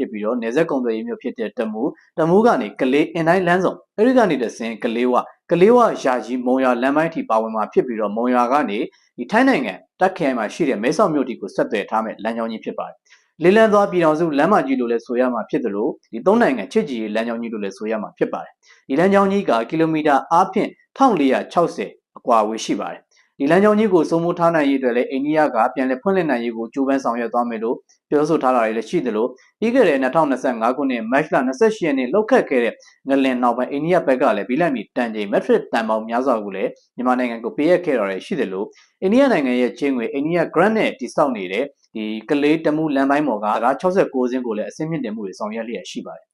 ဖြစ်ပြီးတော့နေဆက်ကုံသွယ်ရေးမြို့ဖြစ်တဲ့တမူတမူကနေကလေးအင်တိုင်းလမ်းဆောင်အဲဒီကနေတဆင်ကလေးဝကလေးဝရာကြီးမုံရွာလမ်းပိုင်းထိပါဝင်မှာဖြစ်ပြီးတော့မုံရွာကနေဒီထိုင်းနိုင်ငံတက်ခိုင်မှာရှိတဲ့မဲဆောက်မြို့တီကိုဆက်သွယ်ထားမဲ့လမ်းကြောင်းကြီးဖြစ်ပါတယ်လေးလန်းသွားပြည်တော်စုလမ်းမကြီးလို့လည်းဆိုရမှာဖြစ်တယ်လို့ဒီသုံးနိုင်ငံချစ်ကြည်ရေးလမ်းကြောင်းကြီးလို့လည်းဆိုရမှာဖြစ်ပါတယ်ဒီလမ်းကြောင်းကြီးကကီလိုမီတာအားဖြင့်1460အကွာအဝေးရှိပါတယ် ဒီလမ်းကြောင်းကြီးကိုစိုးမိုးထားနိုင်ရေးအတွက်လည်းအိန္ဒိယကပြန်လည်ဖွင့်လှစ်နိုင်ရေးကိုကြိုးပမ်းဆောင်ရွက်သွားမယ်လို့ပြောဆိုထားတာတွေလည်းရှိသလိုပြီးခဲ့တဲ့2025ခုနှစ်မတ်လ28ရက်နေ့လောက်ခတ်ခဲ့တဲ့ငလင်နောက်ပိုင်းအိန္ဒိယဘက်ကလည်းဘီလိုက်မီတန်ချိန်မက်ထရစ်တန်ပေါင်းများစွာကိုလည်းမြန်မာနိုင်ငံကိုပေးအပ်ခဲ့တာတွေရှိသလိုအိန္ဒိယနိုင်ငံရဲ့ချင်းငွေအိန္ဒိယ grant နဲ့တိစောက်နေတဲ့ဒီကလေးတမှုလမ်းပိုင်းပေါ်က69စင်းကိုလည်းအစင်းမြင့်တင်မှုတွေဆောင်ရွက်လျက်ရှိပါတယ်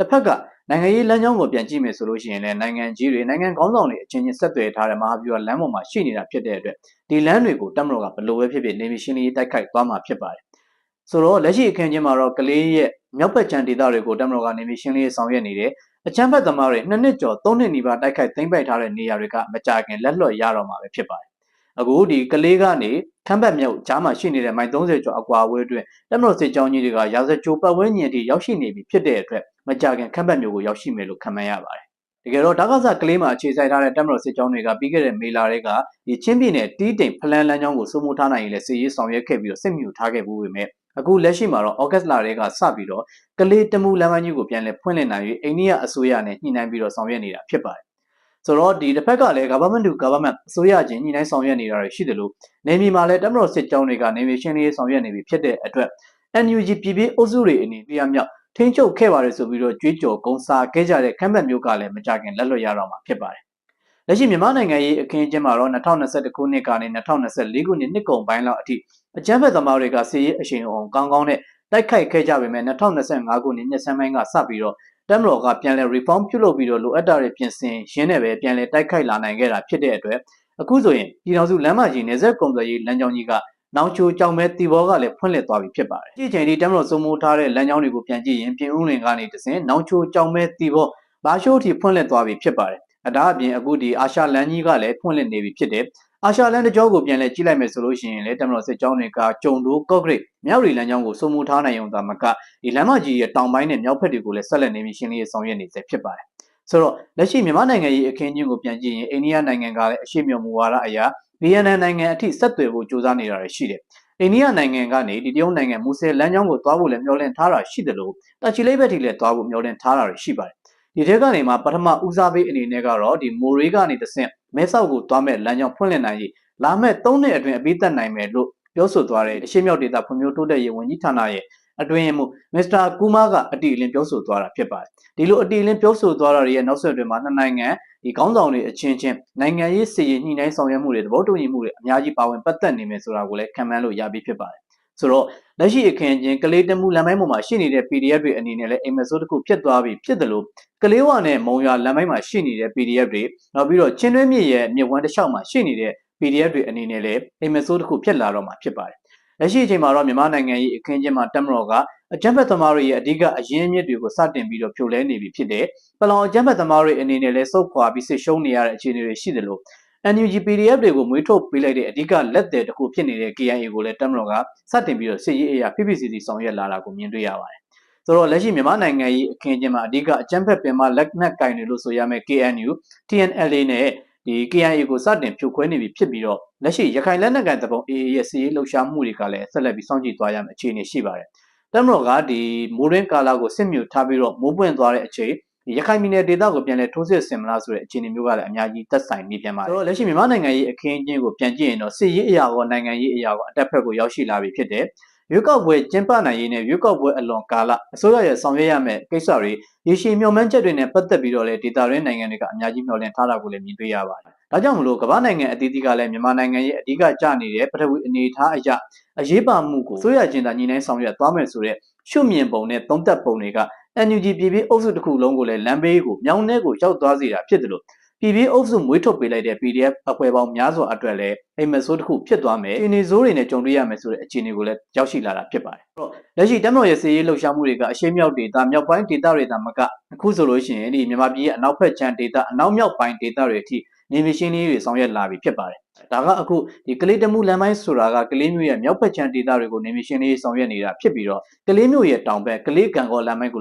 တစ်ဖက်ကနိုင်ငံရေးလမ်းကြောင်းကိုပြန်ကြည့်မယ်ဆိုလို့ရှိရင်လည်းနိုင်ငံကြီးတွေနိုင်ငံကောင်းဆောင်တွေအချင်းချင်းဆက်သွယ်ထားတဲ့မဟာဗျူဟာလမ်းပေါ်မှာရှိနေတာဖြစ်တဲ့အတွက်ဒီလမ်းတွေကိုတက်မတော်ကဘယ်လိုပဲဖြစ်ဖြစ်နေမီရှင်းလေးတိုက်ခိုက်သွားမှာဖြစ်ပါတယ်ဆိုတော့လက်ရှိအခင်းချင်းမှာတော့ကလေးရဲ့မြောက်ဘက်ခြမ်းဒေသတွေကိုတက်မတော်ကနေမီရှင်းလေးဆောင်ရွက်နေတယ်အချမ်းဘက်သမားတွေနှစ်နှစ်ကျော်သုံးနှစ်နီးပါးတိုက်ခိုက်သိမ်းပိုက်ထားတဲ့နေရာတွေကမကြခင်လက်လွတ်ရတော့မှာပဲဖြစ်ပါတယ် အခုဒီကလေးကနေခမ်းဘက်မြောက်ကြားမှာရှိနေတဲ့မိုင်30ကျော်အကွာအဝေးအတွင်းတက်မတော်စစ်ကြောင်းကြီးတွေကရာဇကြိုပတ်ဝန်းကျင်ထိရောက်ရှိနေပြီဖြစ်တဲ့အတွက်မကြခင်ခမ်းဘက်မျိုးကိုရောက်ရှိမယ်လို့ခန့်မှန်းရပါတယ်တကယ်တော့ဓာတ်ကစားကလေးမှာအခြေစိုက်ထားတဲ့တက်မတော်စစ်ကြောင်းတွေကပြီးခဲ့တဲ့မေလာတွေကဒီချင်းပြည်နယ်တီးတိမ်ဖလန်လန်းကြောင်းကိုစိုးမိုးထားနိုင်ရင်လည်းစစ်ရေးဆောင်ရွက်ခဲ့ပြီးတော့စစ်မြူထားခဲ့ဘူးပေမဲ့အခုလက်ရှိမှာတော့ဩဂတ်လတွေကစပြီးတော့ကလေးတမှုလမ်းမကြီးကိုပြန်လည်ဖွင့်လှစ်နိုင်ပြီးအိန္ဒိယအစိုးရနဲ့ညှိနှိုင်းပြီးတော့ဆောင်ရွက်နေတာဖြစ်ပါတယ် ဆိုတော့ဒီတစ်ဖက်ကလည်း government to government အစိုးရချင်းညှိနှိုင်းဆောင်ရွက်နေတာတွေရှိတယ်လို့နေပြည်မှာလည်းတမတော်စစ်ကြောင်းတွေကနေပြည်ရှင်းလေးဆောင်ရွက်နေပြီဖြစ်တဲ့အတွက် NUG ပြည်ပြည်အုပ်စုတွေအနေနဲ့တရားမြောက်ထိန်းချုပ်ခဲ့ပါတယ်ဆိုပြီးတော့ကြွေးကြော်ကုန်းစားခဲ့ကြတဲ့ခမ်းဘတ်မျိုးကလည်းမကြခင်လက်လွတ်ရတော့မှာဖြစ်ပါတယ်။လက်ရှိမြန်မာနိုင်ငံရေးအခင်းအကျင်းမှာတော့2021ခုနှစ်ကနေ2024ခုနှစ်နှစ်ကုန်ပိုင်းလောက်အထိအကြမ်းဖက်သမားတွေကစီးရေးအရှိန်အဟုန်ကောင်းကောင်းနဲ့တိုက်ခိုက်ခဲ့ကြပေမဲ့2025ခုနှစ်နှစ်ဆန်းပိုင်းကစပြီးတော့ တမ်မတော်ကပြန်လည် reform ပြုလုပ်ပြီးတော့လိုအပ်တာတွေပြင်ဆင်ရင်းနဲ့ပဲပြန်လည်တိုက်ခိုက်လာနိုင်ခဲ့တာဖြစ်တဲ့အတွက်အခုဆိုရင်ပြည်ထောင်စုလမ်းမကြီးနေဆက်ကုန်သွယ်ရေးလမ်းကြောင်းကြီးကနောင်ချိုကြောင်မဲတီဘောကလည်းဖွင့်လှစ်သွားပြီဖြစ်ပါတယ်။ဒီချိန်ဒီတမ်မတော်စိုးမိုးထားတဲ့လမ်းကြောင်းတွေကိုပြန်ကြည့်ရင်ပြင်ဦးလွင်ကနေတဆင်နောင်ချိုကြောင်မဲတီဘောဘာရှိုးထိဖွင့်လှစ်သွားပြီဖြစ်ပါတယ်။အဒါအပြင်အခုဒီအာရှလမ်းကြီးကလည်းဖွင့်လှစ်နေပြီဖြစ်တယ်။ အာရှလမ်းတစ်ကြောကိုပြန်လဲကြည့်လိုက်မယ်ဆိုလို့ရှိရင်လေတမ်မတော်စစ်ကြောင်းတွေကကြုံတိုးကော့ဂရိတ်မြောက်ရီလမ်းကြောင်းကိုစိုးမိုးထားနိုင်ုံသာမကဒီလမ်းမကြီးရဲ့တောင်ပိုင်းနဲ့မြောက်ဘက်တွေကိုလည်းဆက်လက်နေပြီးရှင်းလင်းရေးဆောင်ရွက်နေစေဖြစ်ပါတယ်။ဆိုတော့လက်ရှိမြန်မာနိုင်ငံရဲ့အခင်းအကျင်းကိုပြန်ကြည့်ရင်အိန္ဒိယနိုင်ငံကလည်းအရှိမြော်မူဝါဒအရာ VNN နိုင်ငံအထိဆက်သွယ်ဖို့ကြိုးစားနေတာတွေရှိတယ်အိန္ဒိယနိုင်ငံကနေဒီတရုတ်နိုင်ငံမူဆယ်လမ်းကြောင်းကိုသွားဖို့လည်းမျှော်လင့်ထားတာရှိတယ်လို့တာချီလိပ်ဘက်ထိလည်းသွားဖို့မျှော်လင့်ထားတာရှိပါတယ်ဒီထဲကနေမှပထမဦးစားပေးအနေနဲ့ကတော့ဒီမိုရေးကနေတဆင့် မဲဆောက်ကိုသွားမဲ့လမ်းကြောင်းဖွင့်လှစ်နိုင်ရေးလာမဲ့၃နှစ်အတွင်းအပြီးသက်နိုင်မယ်လို့ပြောဆိုသွားတဲ့အရှေ့မြောက်ဒေသဖွံ့ဖြိုးတိုးတက်ရေးဝန်ကြီးဌာနရဲ့အတွင်းမှုမစ္စတာကူမာကအတီလင်းပြောဆိုသွားတာဖြစ်ပါတယ်ဒီလိုအတီလင်းပြောဆိုသွားတာရဲ့နောက်ဆက်တွဲမှာနှစ်နိုင်ငံဒီကောင်းဆောင်တွေအချင်းချင်းနိုင်ငံရေးစီရင်ညှိနှိုင်းဆောင်ရွက်မှုတွေသဘောတူညီမှုတွေအများကြီးပါဝင်ပတ်သက်နေမယ်ဆိုတာကိုလည်းခံမှန်းလို့ရပြီးဖြစ်ပါတယ် ဆိုတော့လက်ရှိအခင်းချင်းကလေးတမှုလမ်းပိုင်းပေါ်မှာရှိနေတဲ့ PDF တွေအနေနဲ့လည်းအိမ်မဆိုးတစ်ခုဖြစ်သွားပြီဖြစ်တယ်လို့ကလေးဝနဲ့မုံရွာလမ်းပိုင်းမှာရှိနေတဲ့ PDF တွေနောက်ပြီးတော့ချင်းတွင်းမြစ်ရဲ့မြစ်ဝမ်းတစ်လျှောက်မှာရှိနေတဲ့ PDF တွေအနေနဲ့လည်းအိမ်မဆိုးတစ်ခုဖြစ်လာတော့မှာဖြစ်ပါတယ်လက်ရှိအချိန်မှာတော့မြန်မာနိုင်ငံရဲ့အခင်းချင်းမှာတက်မတော်ကအကြမ်းဖက်သမားတွေရဲ့အဓိကအရင်းအမြစ်တွေကိုစတင်ပြီးတော့ဖြိုလဲနေပြီဖြစ်တဲ့ပလောင်အကြမ်းဖက်သမားတွေအနေနဲ့လည်းစုပ်ခွာပြီးဆစ်ရှုံးနေရတဲ့အခြေအနေတွေရှိတယ်လို့ NUG PDF တွေကိုမွေးထုတ်ပေးလိုက်တဲ့အဓိကလက်သည်တစ်ခုဖြစ်နေတဲ့ KIA ကိုလည်းတက်မတော်ကစတင်ပြီးတော့စစ်ရေးအရာ PPCC ဆောင်ရွက်လာတာကိုမြင်တွေ့ရပါတယ်။ဆိုတော့လက်ရှိမြန်မာနိုင်ငံရေးအခင်းအကျင်းမှာအဓိကအကြမ်းဖက်ပင်မလက်နက်ကင်တွေလို့ဆိုရမယ့် KNU, TNLA နဲ့ဒီ KIA ကိုစတင်ဖြိုခွဲနေပြီဖြစ်ပြီးတော့လက်ရှိရခိုင်လက်နက်ကိုင်တပုံ AA ရဲ့စစ်ရေးလှုပ်ရှားမှုတွေကလည်းဆက်လက်ပြီးစောင့်ကြည့်သွားရမယ့်အခြေအနေရှိပါတယ်။တမတော်ကဒီမိုးရင်းကာလာကိုစစ်မြူထားပြီးတော့မိုးပွင့်သွားတဲ့အချိန် ရခိုင်ပြည်နယ်ဒေသကိုပြန်လဲထိုးစစ်ဆင်မလားဆိုတဲ့အခြေအနေမျိုးကလည်းအများကြီးသက်ဆိုင်နေပြန်ပါတယ်။ဆိုတော့လက်ရှိမြန်မာနိုင်ငံရေးအခင်းအကျင်းကိုပြန်ကြည့်ရင်တော့စစ်ရေးအရာကောနိုင်ငံရေးအရာကောအတက်ဖက်ကိုရောက်ရှိလာပြီဖြစ်တယ်။ရွေးကောက်ပွဲကျင်းပနိုင်ရေးနဲ့ရွေးကောက်ပွဲအလွန်ကာလအစိုးရရဲ့ဆောင်ရွက်ရမယ့်ကိစ္စတွေရေရှည်မျှော်မှန်းချက်တွေနဲ့ပတ်သက်ပြီးတော့လေဒေတာရင်းနိုင်ငံတွေကအများကြီးမျှော်လင့်ထားတာကိုလည်းမြင်တွေ့ရပါတယ်။ဒါကြောင့်မလို့ကမ္ဘာနိုင်ငံအသီးသီးကလည်းမြန်မာနိုင်ငံရဲ့အဓိကကျနေတဲ့ပထဝီအနေအထားအရာအရေးပါမှုကိုဆိုရကျင်တာညီနိုင်ဆောင်ရွက်သွားမယ်ဆိုတဲ့ရှုမြင်ပုံနဲ့သုံးသက်ပုံတွေက NUG ပြည်ပြည်အုပ်စုတစ်ခုလုံးကိုလည်းလမ်းဘေးကိုမြောင်းထဲကိုရောက်သွားစေတာဖြစ်တယ်လို့ပြည်ပြည်အုပ်စုမွေးထုတ်ပေးလိုက်တဲ့ PDF အဖွဲ့ပေါင်းများစွာအတွက်လည်းအိမ်မဆိုးတစ်ခုဖြစ်သွားမယ်။အင်းနေဆိုးတွေနဲ့ကြုံတွေ့ရမယ်ဆိုတဲ့အခြေအနေကိုလည်းရောက်ရှိလာတာဖြစ်ပါတယ်။အဲ့တော့လက်ရှိတမတော်ရဲ့စီးရေးလှုပ်ရှားမှုတွေကအရှေ့မြောက်ဒေသမြောက်ပိုင်းဒေသတွေသာမကအခုဆိုလို့ရှိရင်ဒီမြန်မာပြည်ရဲ့အနောက်ဘက်ခြမ်းဒေသအနောက်မြောက်ပိုင်းဒေသတွေအထိနေမရှင်းလေးတွေဆောင်ရွက်လာပြီဖြစ်ပါတယ်ဒါကအခုဒီကလေးတမှုလမ်းပိုင်းဆိုတာကကလေးမျိုးရဲ့မြောက်ဘက်ခြမ်းဒေသတွေကိုနေမီရှင်းလေးဆောင်ရွက်နေတာဖြစ်ပြီးတော့ကလေးမျိုးရဲ့တောင်ဘက်ကလေးကံကောလမ်းပိုင်းကို